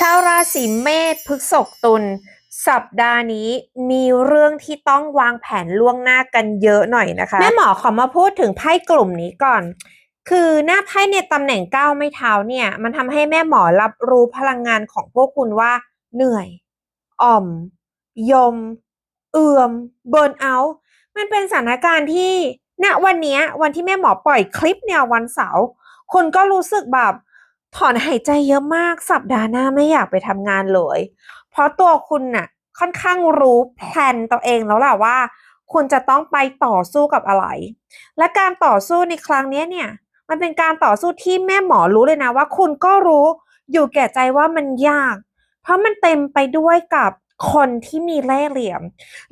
ชาวราศีเมษพฤษภตุลสัปดาห์นี้มีเรื่องที่ต้องวางแผนล่วงหน้ากันเยอะหน่อยนะคะ แม่หมอขอมาพูดถึงไพ่กลุ่มนี้ก่อน คือหน้าไพ่ในตำแหน่งก้าวไม่เท้าเนี่ย มันทำให้แม่หมอรับรู้พลังงานของพวกคุณว่าเหนื่อย อ่อม ยม เอื่อม เบิร์นเอาท์มันเป็นสถานการณ์ที่ณวันนี้วันที่แม่หมอปล่อยคลิปเนี่ยวันเสาร์คนก็รู้สึกแบบ ถอนหายใจเยอะมากสัปดาห์หน้าไม่อยากไปทำงานเลย เพราะตัวคุณน่ะ ค่อนข้างรู้แผนตัวเองแล้วแหละว่า คุณจะต้องไปต่อสู้กับอะไร และการต่อสู้ในครั้งนี้เนี่ย มันเป็นการต่อสู้ที่แม่หมอรู้เลยนะว่า คุณก็รู้อยู่แก่ใจว่ามันยาก เพราะมันเต็มไปด้วยกับคนที่มีเล่ห์เหลี่ยม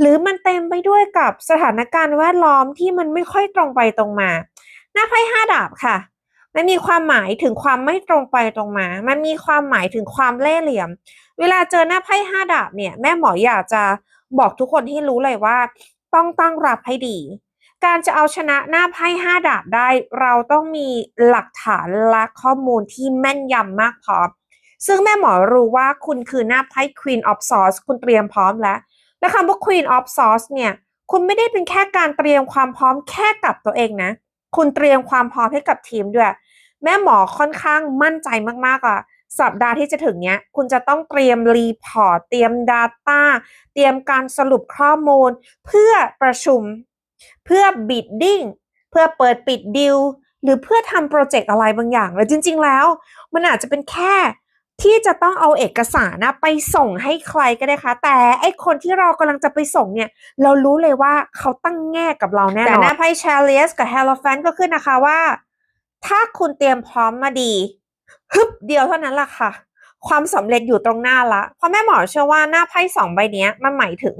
หรือมันเต็มไปด้วยกับสถานการณ์แวดล้อมที่มันไม่ค่อยตรงไปตรงมา หน้าไพ่ห้าดาบค่ะ มันมีความหมายถึงความไม่ตรงไปตรงมา มันมีความหมายถึงความเล่ห์เหลี่ยม เวลาเจอหน้าไพ่ห้าดาบเนี่ย แม่หมออยากจะบอกทุกคนให้รู้เลยว่า ต้องตั้งรับให้ดี การจะเอาชนะหน้าไพ่ห้าดาบได้ เราต้องมีหลักฐานและข้อมูลที่แม่นยำมากพอ ซึ่งแม่หมอรู้ว่าคุณคือหน้าไพ่ Queen of Swords คุณเตรียมพร้อมแล้ว และคำว่า Queen of Swords เนี่ย คุณไม่ได้เป็นแค่การเตรียมความพร้อมแค่กับตัวเองนะ คุณเตรียมความพร้อมให้กับทีมด้วย แม่หมอค่อนข้างมั่นใจมากๆอะสัปดาห์ที่จะถึงเนี้ย คุณจะต้องเตรียมรีพอร์ตเตรียม Data เตรียมการสรุปข้อมูล เพื่อประชุม เพื่อบิดดิ้งเพื่อเปิดปิดดิวหรือเพื่อทำโปรเจกต์อะไรบางอย่างแล้วจริง ๆ แล้ว มันอาจจะเป็นแค่ที่จะต้องเอาเอกสารนะไปส่งให้ใครก็ได้คะแต่ไอคนที่เรากำลังจะไปส่งเนี่ย เรารู้เลยว่าเขาตั้งแง่กับเราแน่นอนแต่หน้าไพ่ชาเลียสกับเฮลโลแฟนก็ขึ้นนะคะว่า ถ้าคุณเตรียมพร้อมมาดีฮึบเดียวเท่านั้นแหละค่ะ ความสำเร็จอยู่ตรงหน้าละเพราะแม่หมอเชื่อว่าหน้าไพ่สองใบนี้มันหมายถึง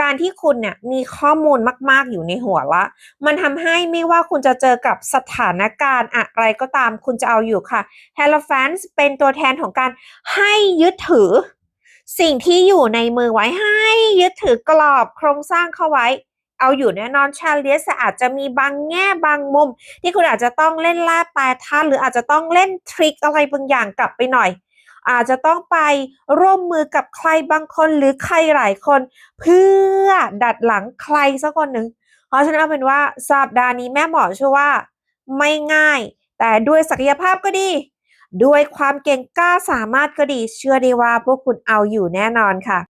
การที่คุณเนี่ยมีข้อมูลมาก ๆ อยู่ในหัวละ มันทำให้ไม่ว่าคุณจะเจอกับสถานการณ์อะไรก็ตามคุณจะเอาอยู่ค่ะ h e l o f a n s เป็นตัวแทนของการให้ยึดถือ สิ่งที่อยู่ในมือไว้ให้ยึดถือกรอบโครงสร้างเข้าไว้ เอาอยู่แน่นอนชาเลียสอาจจะมีบางแง่บางมุม ที่คุณอาจจะต้องเล่นล่าปลายท่าหรืออาจจะต้องเล่นทริคอะไรบางอย่างกลับไปหน่อย อาจจะต้องไปร่วมมือกับใครบางคนหรือใครหลายคน เพื่อดัดหลังใครสักคนหนึ่งเพราะฉะนั้นเอาเป็นว่าสัปดาห์นี้แม่หมอเชื่อว่า ไม่ง่าย แต่ด้วยศักยภาพก็ดี ด้วยความเก่งกล้าสามารถก็ดี เชื่อได้ว่าพวกคุณเอาอยู่แน่นอนค่ะ